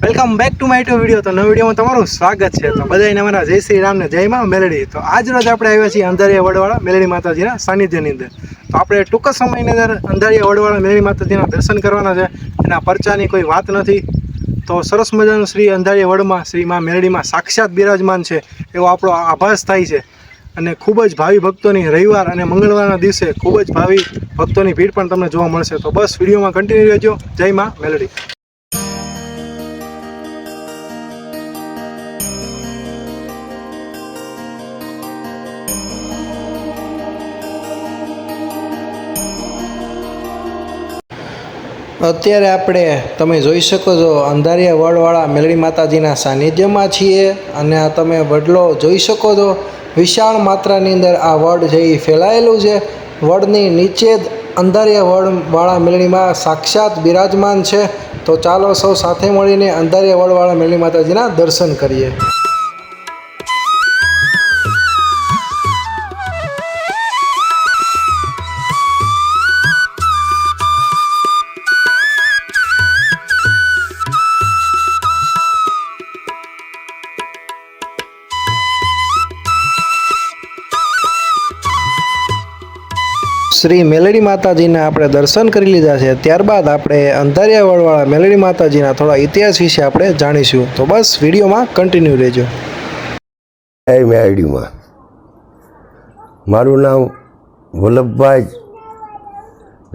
Welcome back to my to video તો નવા વિડીયોમાં તમારું સ્વાગત છે. તો બધાને અમારા જય શ્રી રામ ને જય માં મેલડી. તો આજ રોજ આપણે આવ્યા છીએ અંધારિયા વડવાળા મેલડી માતાજીના સાનિધ્યની અંદર. તો આપણે ટૂંક સમયની અંદર અંધારિયા વડવાળા મેલડી માતાજીના દર્શન કરવાના છે. એના પરચાની કોઈ વાત નથી. તો સરસ મજાનું શ્રી અંધારિયા વડમાં શ્રી માં મેલડીમાં સાક્ષાત બિરાજમાન છે. એવો આપણો આભાસ થાય છે. અને ખૂબ જ ભાવિ ભક્તોની રવિવાર અને મંગળવારના દિવસે ખૂબ જ ભાવિ ભક્તોની ભીડ પણ તમને જોવા મળશે. તો બસ વિડીયોમાં કન્ટિન્યુ રહેજો. જય માં મેલડી. અત્યારે આપણે, તમે જોઈ શકો છો, અંધારિયા વડવાળા મેલડી માતાજીના સાનિધ્યમાં છીએ અને આ તમે વડલો જોઈ શકો છો, વિશાળ માત્રાની અંદર આ વડ જે ફેલાયેલું છે, વડની નીચે જ અંધારિયા વડવાળા મેલડીમાં સાક્ષાત બિરાજમાન છે. તો ચાલો સૌ સાથે મળીને અંધારિયા વડવાળા મેલડી માતાજીના દર્શન કરીએ. શ્રી મેલડી માતાજીના આપણે દર્શન કરી લીધા છે. ત્યારબાદ આપણે અંધારિયા વડવાળા મેલડી માતાજીના થોડા ઇતિહાસ વિશે આપણે જાણીશું. તો બસ વિડીયોમાં કન્ટિન્યુ રહેજો. એ મેરડીમાં મારું નામ વલ્લભભાઈ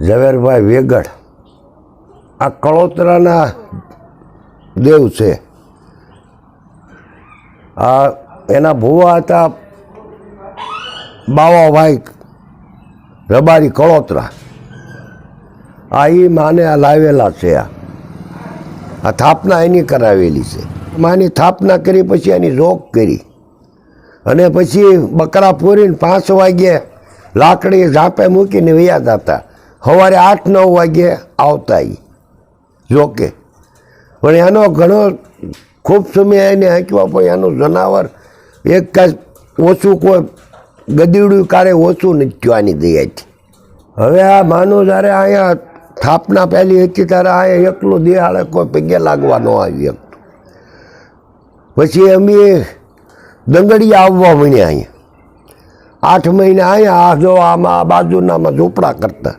ઝવેરભાઈ વેગડ. આ કળોતરાના દેવ છે. આ એના ભુવા હતા બાવાભાઈ રબારી કળોતરા. આ એ માને આ લાવેલા છે આ. આ થાપના એની કરાવેલી છે. માની થાપના કરી પછી એની રોક કરી. અને પછી બકરા પૂરીને પાંચ વાગ્યે લાકડી ઝાપે મૂકીને વયા જતા. સવારે આઠ નવ વાગ્યે આવતા એ જોકે પણ એનો ઘણો ખૂબ સમય એને હાંકવા પણ એનું જનાવર એક કાંઈ ઓછું કોઈ ગદીડું કારે ઓછું થયું આની દયાથી. હવે આ માનું જ્યારે અહીંયા સ્થાપના પહેલી હતી ત્યારે અહીંયા એકલું દિહાળે કોઈ પગે લાગવા ન આવી પછી અમે દંગડી આવવા મળ્યા અહીંયા. આઠ મહિને અહીંયા, આ જો આમાં આ બાજુનામાં ઝૂંપડા કરતા.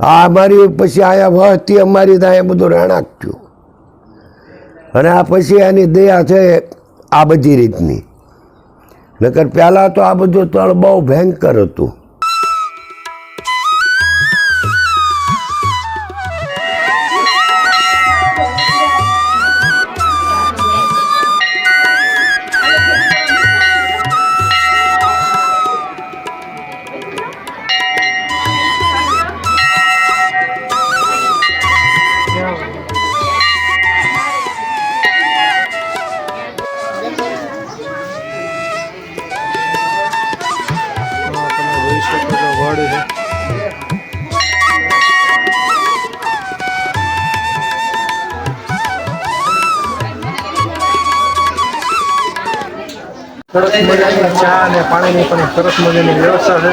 આ અમારી પછી અહીંયા વહતી, અમારી તો અહીંયા બધું રહેણાંક થયું. અને આ પછી એની દયા છે આ બધી રીતની. નકર પહેલાં તો આ બધું તળ બહુ ભયંકર હતું. શકો છો. સરસ મજાની ચા અને પાણીની પણ સરસ મજાની વ્યવસ્થા છે.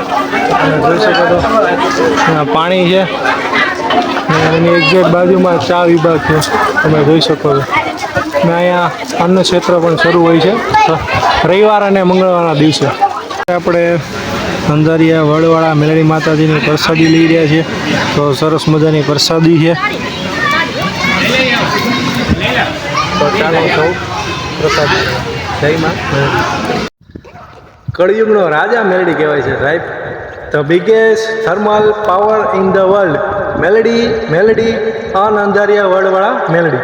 તમે જોઈ શકો છો. પાણી છે. અને એની એક્ઝેક્ટ બાજુમાં ચા વિભાગ છે. તમે જોઈ શકો છો. અને અહીંયા અન્ન ક્ષેત્ર પણ શરૂ હોય છે. રવિવાર અને મંગળવારના દિવસે. આપણે અંધારિયા વડવાળા, મેલડી માતાજીની પ્રસાદી લઈ રહ્યા છે. તો સરસ મજાની પ્રસાદી છે. કળિયુગનો રાજા મેલડી કહેવાય છે સાહેબ the biggest thermal power in the world Meldi Meldi અન અંધારિયા વડવાળા, મેલડી.